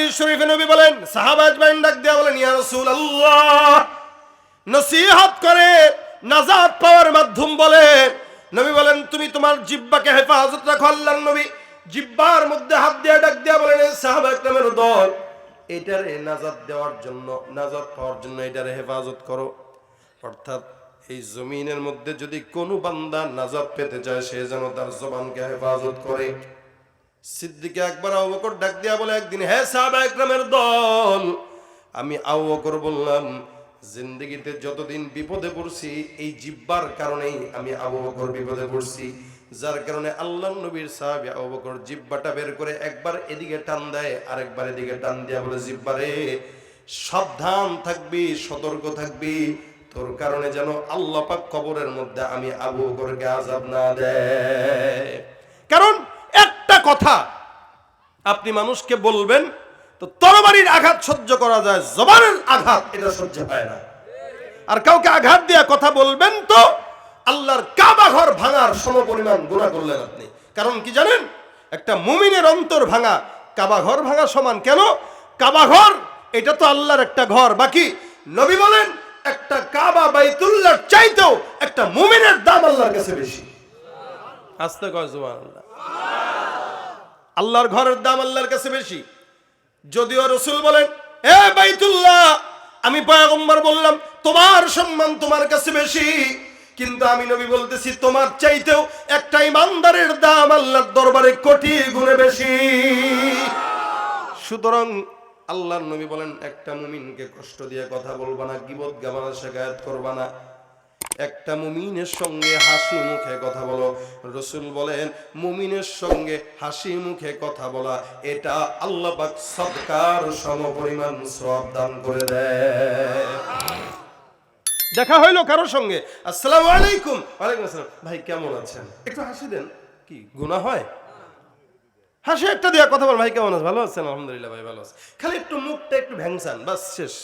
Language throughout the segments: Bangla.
হাদিস শরীফে নবী বলেন, সাহাবা আজমাইন ডাক দেয়া বলেন, ইয়া রাসূলুল্লাহ। নসিহত করে নাজাত পাওয়ার মাধ্যম বলে। নবী বলেন, তুমি তোমার জিব্বাকে হেফাজত রাখো আল্লাহর নবী। জিব্বার মধ্যে হাত দিয়ে ডাক বলেন সাহাবা দল নাজাত দেওয়ার জন্য, নাজাত পাওয়ার জন্য হেফাজত করো। অর্থাৎ এই জমিনের মধ্যে যদি কোনো বান্দা নাজাত পেতে চায়, সে যেন তার জবানকে হেফাজত করে। সিদ্দিকে একবার আবু বকর ডাক দিয়া বলে একদিন, হে সাহাবা একরামের দল, আমি আবু বকর বললাম, জিন্দগিতে যতদিন বিপদে পড়ছি, এই জিব্বার কারণেই আমি আবু বকর বিপদে পড়ছি। যার কারণে আল্লাহ নবীর সাহাবী আবু জিব্বাটা বের করে একবার এদিকে টান দেয়, আরেকবার এদিকে টান দিয়া বলে, জিব্বারে, সাবধান থাকবি, সতর্ক থাকবি। তোর কারণে যেন আল্লাহ পাক কবরের মধ্যে আমি আবু বকরকে আজাব না দেয়। কারণ কথা। আপনি মানুষকে বলবেন, তো তরবারির আঘাত সহ্য করা যায়, জবানের আঘাত এটা সহ্য হয় না। আর কাউকে আঘাত দিয়ে কথা বলবেন তো, আল্লাহর কাবা ঘর ভাঙার সমপরিমাণ গুণা করলেন আপনি। কারণ কি জানেন? একটা মুমিনের অন্তর ভাঙা, কাবা ঘর ভাঙা সমান কেন? কাবা ঘর, এটা তো আল্লাহর একটা ঘর। বাকি নবী বলেন, একটা কাবা বাইতুল্লাহর চাইতেও একটা মুমিনের দাম আল্লাহর কাছে বেশি। আস্তে কয় সুবহানাল্লাহ। আল্লাহর ঘরের দাম আল্লাহর কাছে বেশি। যদিও রসুল বলেন, এ বাইতুল্লাহ, আমি পয়গম্বর বললাম, তোমার সম্মান তোমার কাছে বেশি। কিন্তু আমি নবী বলতেছি, তোমার চাইতেও একটা ইমানদারের দাম আল্লাহর দরবারে কোটি গুণে বেশি। সুতরাং আল্লাহর নবী বলেন, একটা মুমিনকে কষ্ট দিয়ে কথা বলবা না, গিবত গাবানা শেখায়ত করবা না। একটা মুমিনের সঙ্গে হাসি মুখে কথা বলো। রসুল বলেন, মুমিনের সঙ্গে হাসি মুখে কথা বলা, এটা আল্লাহ পাক সদকার সমপরিমাণ সব দান করে দেয়। দেখা হইল কারোর সঙ্গে। আসসালামু আলাইকুম। ওয়ালাইকুম আসসালাম। ভাই, কেমন আছেন? একটু হাসি দেন। কি, গুনাহ হয়? হাসি একটা দিয়া কথা বল। ভাই, কেমন আছে ভালো আছেন? আলহামদুলিল্লাহ, ভাই, ভালো আছে। খালি একটু মুখটা একটু ভ্যাংসান, বাস শেষ।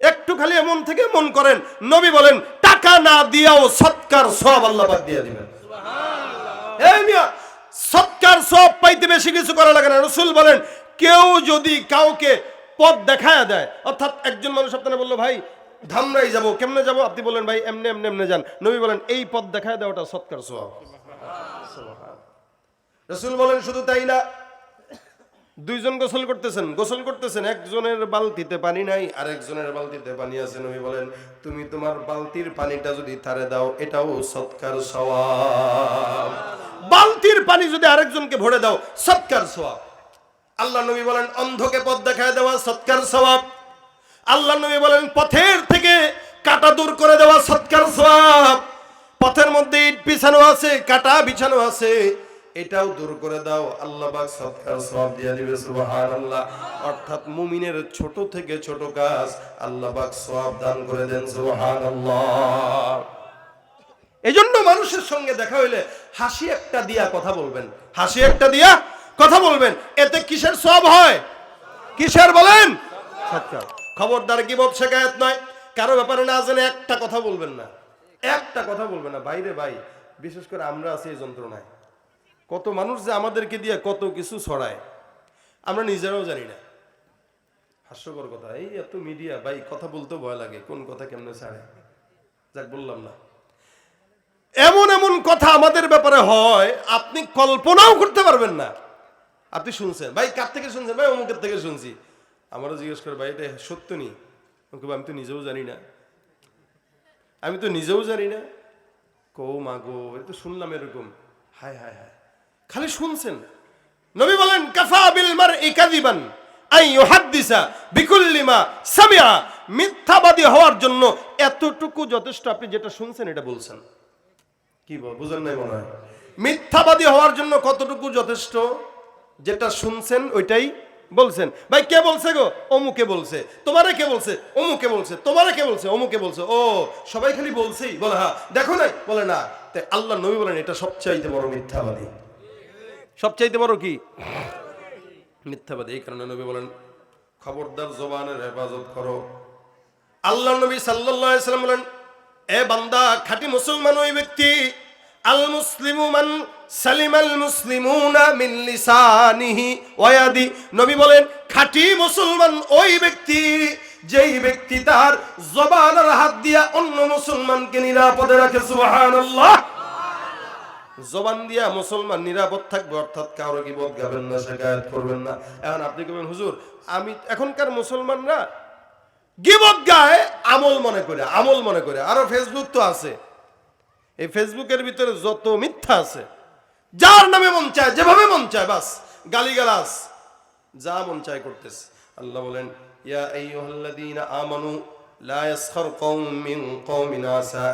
একটু খালি এমন থেকে মন করেন। নবী বলেন টাকা না দিয়াও সৎকার সব আল্লাহ পাক দিয়ে দিবেন। এই মিয়া সৎকার সব পাইতে বেশি কিছু করা লাগে না। রসুল বলেন কেউ যদি কাউকে পথ দেখায় দেয় অর্থাৎ একজন মানুষ আপনারা বলল ভাই ধামরাই যাব কেমনে যাব? আপনি বলেন ভাই এমনি এমনি এমনি যান। নবী বলেন এই পথ দেখায় দেওয়াটা সৎকার সব রসুল বলেন শুধু তাই না দুইজন গোসল করতেছেন গোসল করতেছেন, একজনের বালতিতে পানি নাই আর একজনের বালতিতে পানি আছে, নবী বলেন, তুমি তোমার বালতির পানিটা যদি তারে দাও, এটাও সৎকার সওয়াব। বালতির পানি যদি আরেকজনকে ভরে দাও, সৎকার সওয়াব। আল্লাহ নবী বলেন, অন্ধকে পথ দেখায় দেওয়া সৎকার সওয়াব। আল্লাহ নবী বলেন, পথের থেকে কাটা দূর করে দেওয়া সৎকার সওয়াব। পথের মধ্যে ইট বিছানো আছে, কাটা বিছানো আছে এটাও দূর করে দাও। আল্লাহ সৎকার সওয়াব দিয়ে দিবে অর্থাৎ মুমিনের ছোট থেকে ছোট কাজ আল্লাহ সওয়াব দান করে দেন, সুবহানাল্লাহ। এজন্য মানুষের সঙ্গে দেখা হইলে হাসি একটা দিয়া কথা বলবেন। হাসি একটা দিয়া কথা বলবেন। এতে কিসের সব হয়? কিসের বলেন? খবরদার গিবত শেখায়ত নয়। কারও ব্যাপারে না জেনে একটা কথা বলবেন না। একটা কথা বলবেন না। বাইরে ভাই, বিশেষ করে আমরা আছি এই যন্ত্রণায়। কত মানুষ যে আমাদেরকে দিয়ে কত কিছু ছড়ায় আমরা নিজেরাও জানি না। হাস্যকর কথা এই এত মিডিয়া ভাই কথা বলতে ভয় লাগে কোন কথা কেমনে ছাড়ে? যাক বললাম না। এমন এমন কথা আমাদের ব্যাপারে হয় আপনি কল্পনাও করতে পারবেন না। আপনি শুনছেন? ভাই কার থেকে শুনছেন? ভাই অমুকের থেকে শুনছি। আমারও জিজ্ঞেস করে ভাই এটা সত্য নি? বলব, আমি তো নিজেও জানি না। আমি তো নিজেও জানি না। কৌ মা গো এ তো শুনলাম এরকম। হায় হায় হায়। খালি শুনছেন। নবী বলেন কাফা বিল মার ইকাদিবান আই ইউহাদ্দিসা বিকুল্লি মা সামিআ। মিথ্যাবাদী হওয়ার জন্য এতটুকু যথেষ্ট আপনি যেটা শুনছেন এটা বলছেন। কি বুঝেন নাই মনে হয়। মিথ্যাবাদী হওয়ার জন্য কতটুকু যথেষ্ট যেটা শুনছেন ওইটাই বলছেন। ভাই কে বলছে গো? অমুকে বলছে। তোমারে কে বলছে? অমুকে বলছে। তোমারে কে বলছে? অমুকে বলছে। ও সবাই খালি বলছেই। বলে হ্যাঁ দেখো নাই? বলে না। তাই আল্লাহ নবী বলেন এটা সবচাইতে বড় মিথ্যাবাদী। সবচাইতে বড় কি? মিথ্যাবাদী, এই কারণে নবী বলেন, খবরদার জবানের হেফাজত করো। আল্লাহ নবী সাল্লাম বলেন, এ বান্দা, খাঁটি মুসলমান ওই ব্যক্তি, আল মুসলিমু মান সালিমাল মুসলিমুনা মিন লিসানিহি ওয়াদি নবী বলেন, খাঁটি মুসলমান ওই ব্যক্তি, যেই ব্যক্তি তার জবান হাত দিয়া অন্য মুসলমানকে নিরাপদে রাখে, সুবহানাল্লাহ। জবান দিয়া মুসলমান নিরাপদ থাকবে, অর্থাৎ কারও কি বোধ গাবেন না শেখায়ত করবেন না। এখন আপনি কবেন হুজুর, আমি এখনকার মুসলমানরা গিবত গায়? আমল মনে করে, আমল মনে করে। আরও ফেসবুক তো আছে। এই ফেসবুকের ভিতরে যত মিথ্যা আছে, যার নামে মন চায়, যেভাবে মন চায়, বাস, গালিগালাজ, যা মন চায় করতেছে। আল্লাহ বলেন, ইয়া আইয়ুহাল্লাযীনা আমানু লা ইয়াসখার কওমুম মিন কওমিন আসা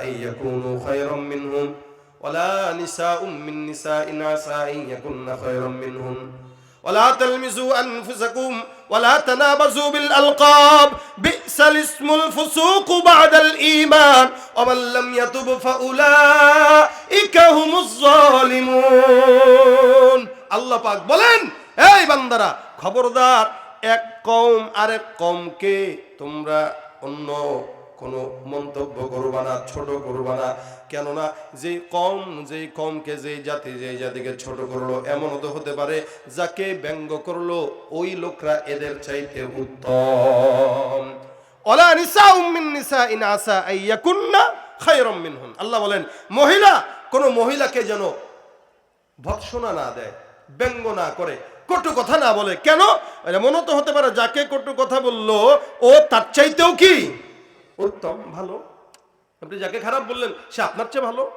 খায়রাম মিনহুম। ولا نساء من نساء عسى أن يكن خيرا منهن ولا تلمزوا أنفسكم ولا تنابزوا بالألقاب بئس الاسم الفسوق بعد الإيمان ومن لم يتب فأولئك هم الظالمون আল্লাহ পাক বলেন এই বান্দারা খবরদার এক কম আরেক কমকে তোমরা অন্য কোনো মন্তব্য করবা না, ছোট করবা না, কেননা যেই কম, যেই কমকে যেই জাতি, যেই জাতিকে ছোট করল, এমনও তো হতে পারে যাকে ব্যঙ্গ করল, ওই লোকরা এদের চাইতে উত্তম। ওলা নিসা উম্মিন নিসা ইন আসা আইয়াকুন্না খায়রাম আল্লাহ বলেন, মহিলা, কোন মহিলাকে যেন ভৎসনা না দেয়, ব্যঙ্গ না করে, কটু কথা না বলে, কেন? এমনও তো হতে পারে যাকে কটু কথা বলল, ও তার চাইতেও কি? উত্তম, ভালো। আপনি যাকে খারাপ বললেন, সে আপনার চেয়ে ভালো।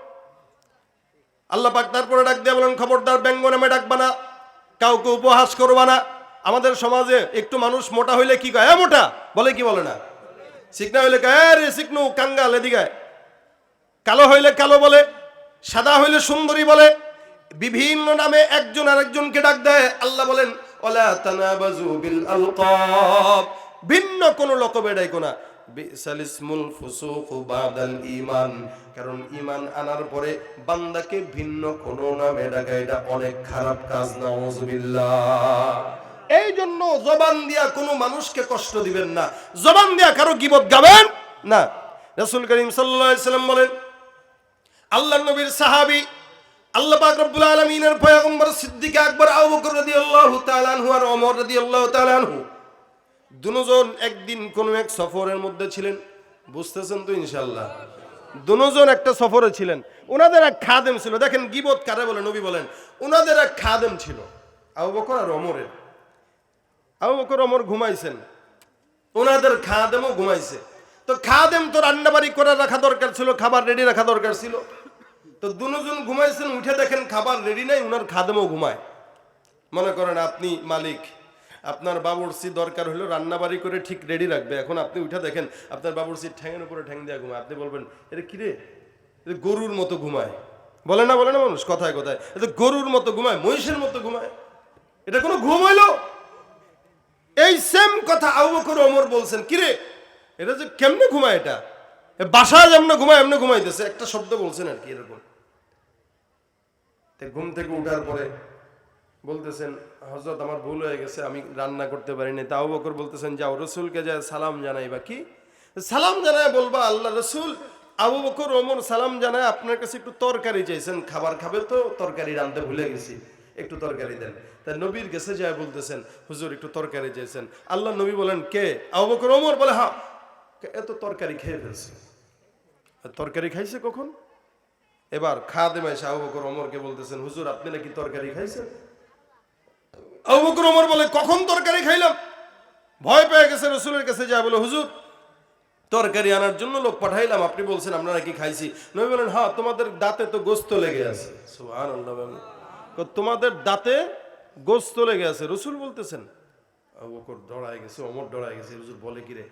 আল্লাহ পাক তারপরে ডাক দিয়ে বলেন, খবরদার, ব্যঙ্গ নামে ডাকবা না। কাউকে উপহাস করবা না। আমাদের সমাজে একটু মানুষ মোটা হইলে কি কয়? "এ মোটা! বলে কি বলে না? সিকনা হইলে কয় রে সিকনু কাঙ্গাল, এদিকে কালো হইলে কালো বলে, সাদা হইলে সুন্দরী বলে। বিভিন্ন নামে একজন আরেকজনকে ডাক দেয়। আল্লাহ বলেন ভিন্ন কোন লকবে ডাইকো না। ঈমান। কারণ ঈমান আনার পরে বান্দাকে ভিন্ন কোন নামে ডাকা এটা অনেক খারাপ কাজ, নাউজুবিল্লাহ। এই জন্য জবান দিয়া কোনো মানুষকে কষ্ট দিবেন না। জবান দিয়া কারও গিবত গাবেন না। রাসূল করিম সাল্লাল্লাহু আলাইহি সাল্লাম বলেন আল্লাহ নবীর সাহাবী আল্লাহ পাক রব্বুল আলামিনের পয়গম্বর সিদ্দিক আকবর আবু বকর রাদিয়াল্লাহু তাআলা আনহু আর ওমর রাদিয়াল্লাহু তাআলা আনহু দুজন একদিন কোন এক সফরের মধ্যে ছিলেন, বুঝতেছেন তো ইনশাল্লাহ দুজন একটা সফরে ছিলেন। ওনাদের এক খাদেম ছিল। দেখেন গিবত কারে বলে, নবী বলেন ওনাদের এক খাদেম ছিল, আবু বকর আর ওমরের। আবু বকর, ওমর ঘুমাইছেন। ওনাদের খাদেমও ঘুমাইছে। তো খাদেম তো রান্নাবাড়ি করে রাখা দরকার ছিল, খাবার রেডি রাখা দরকার ছিল। তো দুজন ঘুমাইছেন, উঠে দেখেন খাবার রেডি নাই ওনার খাদেমও ঘুমায়। মনে করেন আপনি মালিক আপনার বাবুরসি দরকার হলো রান্নাবাড়ি করে ঠিক রেডি রাখবে। এখন আপনি উঠে দেখেন, আপনার বাবুরসি ঠ্যাঙের উপরে ঠ্যাং দিয়ে ঘুমায়। আপনি বলবেন, এটা কিরে এটা গরুর মতো ঘুমায়। বলে না বলে না মানুষ, কথায় কথায়। এটা গরুর মতো ঘুমায়, মহিষের মতো ঘুমায়। এটা কোনো ঘুম হইল? এই সেম কথা আবু বকর, ওমর বলছেন কিরে এটা যে কেমনে ঘুমায় এটা? এ বাসায় যেমন ঘুমায়, এমনি ঘুমাইতেছে। একটা শব্দ বলছেন আর কি এরকম। ঘুম থেকে উঠার পরে বলতেছেন হজরত আমার ভুল হয়ে গেছে, আমি রান্না করতে পারিনি। তাও বকর বলতেছেন, যাও, রসুলকে যায় সালাম জানাই বা কি? সালাম জানায় বলবা, আল্লাহ রসুল, আবু বকর, ওমর, সালাম জানায় আপনার কাছে একটু তরকারি চাইছেন। খাবার খাবে তো, তরকারি রাঁধতে ভুলে গেছি, একটু তরকারি দেন। তাই নবীর গেছে যায় বলতেছেন, হুজুর, একটু তরকারি চাইছেন। আল্লাহ নবী বলেন, কে? আবু বকর, ওমর বলে হা এত তরকারি খেয়ে ফেলছে। তরকারি খাইছে কখন? এবার খাদেম এসে আবু বকর, ওমরকে বলতেছেন, হুজুর, আপনি নাকি তরকারি খাইছেন? আবু বকর ওমর বলে, কখন তরকারি খাইলাম? ভয় পেয়ে গেছে রসুলের কাছে যা। বলে, হুজুর, তরকারি আনার জন্য লোক পাঠাইলাম। আপনি বলছেন আপনারা কি খাইছি। নবী বলেন হ্যাঁ তোমাদের দাঁতে তো গোস্ত লেগে আছে। তোমাদের দাঁতে গোস্ত লেগে আছে। রসুল বলতেছেন আবু বকর ডরায় গেছে অমর ডরায় গেছে। রসুল বলে, কি রে,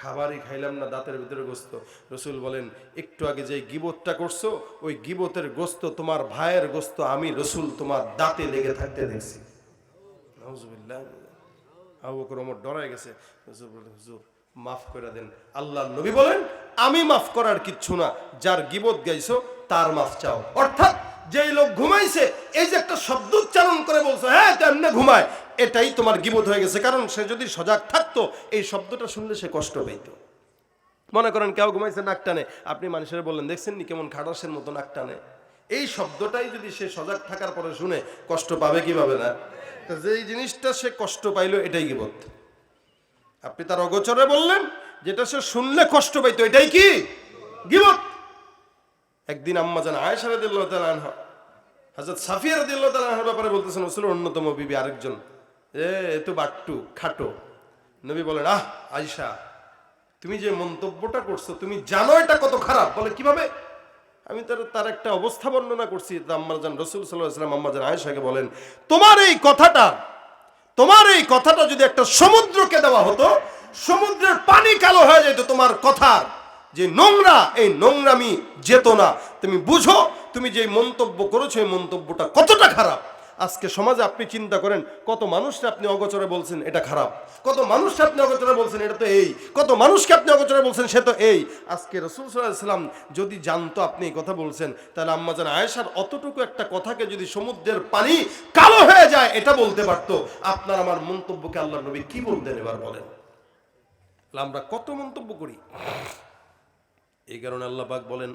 খাবারই খাইলাম না দাঁতের ভিতরে গোস্ত। রসুল বলেন, একটু আগে যে গিবতটা করছ, ওই গিবতের গোস্ত তোমার ভাইয়ের গোস্ত আমি রসুল তোমার দাঁতে লেগে থাকতে দেখছি। ডরায় গেছে। হুজুর মাফ করে দেন। আল্লাহ নবী বলেন, আমি মাফ করার কিচ্ছু না। যার গিবত গাইছো, তার মাফ চাও। অর্থাৎ যেই লোক ঘুমাইছে, এই যে একটা শব্দ উচ্চারণ করে বলছো হ্যাঁ কেমনে ঘুমায়। এটাই তোমার গিবত হয়ে গেছে। কারণ সে যদি সজাগ থাকতো, এই শব্দটা শুনলে সে কষ্ট পেত মনে করেন কেউ ঘুমাইছে, নাক টানে। আপনি মানুষের বললেন, দেখছেন নি কেমন খাটাসের মতো নাক টানে? এই শব্দটাই যদি সে সজাগ থাকার পরে শুনে, কষ্ট পাবে কি পাবে না? তো যেই জিনিসটা সে কষ্ট পাইলো, এটাই গিবত। আপনি তার অগোচরে বললেন, যেটা সে শুনলে কষ্ট পাইতো, এটাই কি? গিবত। একদিন আম্মা জান আয়েশা রাদিয়াল্লাহু তাআলা হযরত সাফিয়া রাদিয়াল্লাহু তাআলা ব্যাপারে বলতেছেন, রাসূলের অন্যতম বিবি আরেকজন। এ এ তো বাট্টু, খাটো। নবী বলেন, আহ, আয়েশা, তুমি যে মন্তব্যটা করছ, তুমি জানো এটা কত খারাপ? বলে, কীভাবে? আমি তার তার একটা অবস্থা বর্ণনা করছি আম্মাজান রসুল সাল্লাহাম আম্মাজান আম্মা জান আয়েশাকে বলেন, তোমার এই কথাটা, তোমার এই কথাটা যদি একটা সমুদ্রকে দেওয়া হতো, সমুদ্রের পানি কালো হয়ে যেত তোমার কথা যে নোংরা, এই নোংরামি যেত না। তুমি বুঝো, তুমি যে মন্তব্য করেছ, এই মন্তব্যটা কতটা খারাপ? আজকে সমাজে আপনি চিন্তা করেন, কত মানুষকে আপনি অগোচরে বলছেন, এটা খারাপ। কত মানুষকে আপনি অগোচরে বলছেন, এটা তো এই। কত মানুষকে আপনি অগোচরে বলছেন, সে তো এই। আজকে রসুল সাল্লাম যদি জানতো আপনি এই কথা বলছেন, তাহলে আম্মা জান আয়েশার অতটুকু একটা কথাকে যদি সমুদ্রের পানি কালো হয়ে যায়, এটা বলতে পারতো। আপনার আমার মন্তব্যকে আল্লাহ নবী কি বলতেন এবার বলেন? আমরা কত মন্তব্য করি? এই কারণে আল্লাহ পাক বলেন,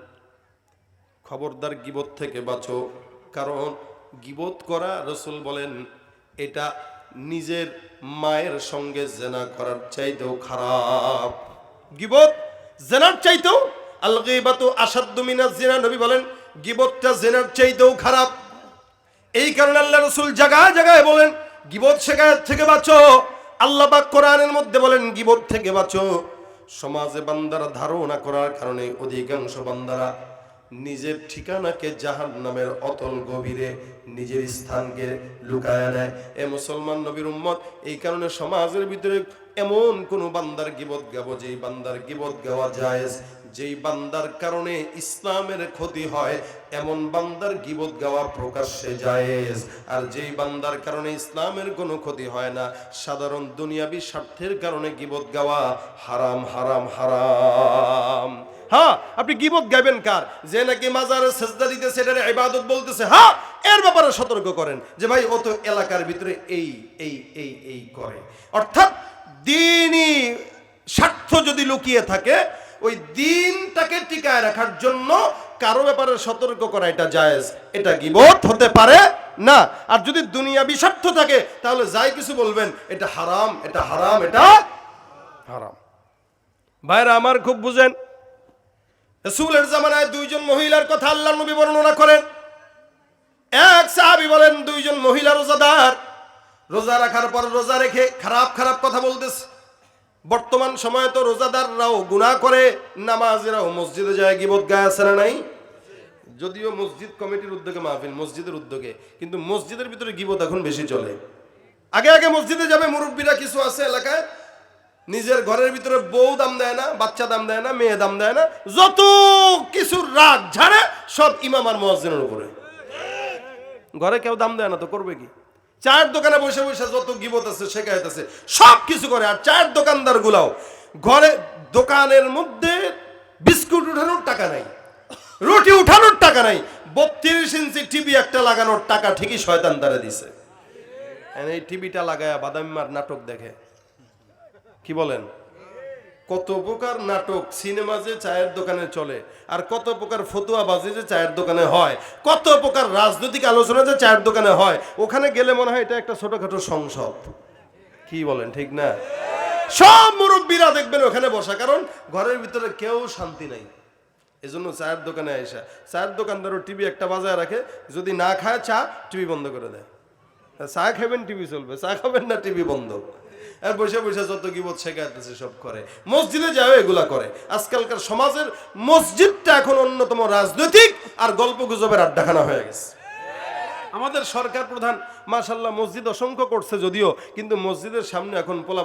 খবরদার গিবত থেকে বাঁচো। কারণ গিবত করা রসুল বলেন, এটা নিজের মায়ের সঙ্গে জেনা করার চাইতেও খারাপ। গিবত জেনার চাইতেও এই কারণে আল্লাহ রসুল বলেন থেকে বাঁচো। আল্লাহ মধ্যে বলেন, গিবত থেকে বাঁচো। সমাজে বান্দারা ধারণা করার কারণে অধিকাংশ বান্দারা নিজের ঠিকানাকে জাহান নামের অতল গভীরে নিজের স্থানকে লুকায় নেয়। এ মুসলমান নবীর উম্মত, এই কারণে সমাজের ভিতরে এমন কোন বান্দার গিবত গাবো যেই বান্দার গিবত গাওয়া যায় যেই বান্দার কারণে ইসলামের ক্ষতি হয়, এমন বান্দার গিবত গাওয়া প্রকাশ্যে জায়েজ। আর যেই বান্দার কারণে ইসলামের কোনো ক্ষতি হয় না, সাধারণ দুনিয়াবি স্বার্থের কারণে গিবত গাওয়া হারাম হারাম হারাম। হ্যাঁ আপনি গিবত গাইবেন কার? যে নাকি মাজারে সেজদা দিতেছে, এটার ইবাদত বলতেছে। হ্যাঁ এর ব্যাপারে সতর্ক করেন যে ভাই, ও তো এলাকার ভিতরে এই এই এই এই করে। অর্থাৎ দিনই স্বার্থ যদি লুকিয়ে থাকে, ওই দিনটাকে টিকায় রাখার জন্য কারও ব্যাপারে সতর্ক করা এটা জায়েজ, এটা গিবত হতে পারে না। আর যদি দুনিয়া স্বার্থ থাকে, তাহলে যাই কিছু বলবেন, এটা হারাম এটা হারাম এটা হারাম। ভাইরা, আমার খুব বুঝেন রসুলের জামানায় দুইজন মহিলার কথা আল্লাহ নবী বর্ণনা করেন। এক সাহাবি বলেন, দুইজন মহিলা রোজাদার। রোজা রাখার পর রোজা রেখে খারাপ খারাপ কথা বলতেছে। বর্তমান সময়ে তো রোজাদাররাও গুনাহ করে, নামাজেরাও মসজিদে যায়, গিবত গায়ে আছে না নাই? যদিও মসজিদ কমিটির উদ্যোগে মাহফিল, মসজিদের উদ্যোগে, কিন্তু মসজিদের ভিতরে গিবত এখন বেশি চলে। আগে আগে মসজিদে যাবে, মুরব্বীরা কিছু আছে এলাকায় নিজের ঘরের ভিতরে বউ দাম দেয় না, বাচ্চা দাম দেয় না, মেয়ে দাম দেয় না, যত কিছু রাগ ঝাড়ে সব ইমাম আর মহাজিনের উপরে। ঘরে কেউ দাম দেয় না তো করবে কি? চায়ের দোকানে বসে বসে যত গিবত আছে শেখায়ত আছে, সব কিছু করে। আর চায়ের দোকানদার গুলাও ঘরে দোকানের মধ্যে বিস্কুট উঠানোর টাকা নাই, রুটি উঠানোর টাকা নাই, বত্রিশ ইঞ্চি টিভি একটা লাগানোর টাকা ঠিকই শয়তান তারা দিছে। এই টিভিটা লাগায়া বাদামিমার নাটক দেখে। কি বলেন? কত প্রকার নাটক সিনেমা যে চায়ের দোকানে চলে, আর কত প্রকার ফতুয়াবাজি যে চায়ের দোকানে হয়, কত প্রকার রাজনৈতিক আলোচনা যে চায়ের দোকানে হয়, ওখানে গেলে মনে হয় এটা একটা ছোটখাটো সংসদ। কি বলেন, ঠিক না? সব মুরব্বীরা দেখবেন ওখানে বসা, কারণ ঘরের ভিতরে কেউ শান্তি নাই। এজন্য চায়ের দোকানে আইসা। চায়ের দোকানদারও টিভি একটা বাজায় রাখে, যদি না খায় চা, টিভি বন্ধ করে দেয়। চা খাবেন, টিভি চলবে। চা খাবেন না, টিভি বন্ধ। আর বসে বসে যত গিবত শেখাইতেছে সব করে। মসজিদে যাও, এগুলা করে। আজকালকার সমাজের মসজিদটা এখন অন্যতম রাজনৈতিক আর গল্প গুজবের আড্ডাখানা হয়ে গেছে। আমাদের সরকার প্রধান মাসাল্লাহ মসজিদ অসংখ্য করছে যদিও, কিন্তু মসজিদের সামনে এখন পোলা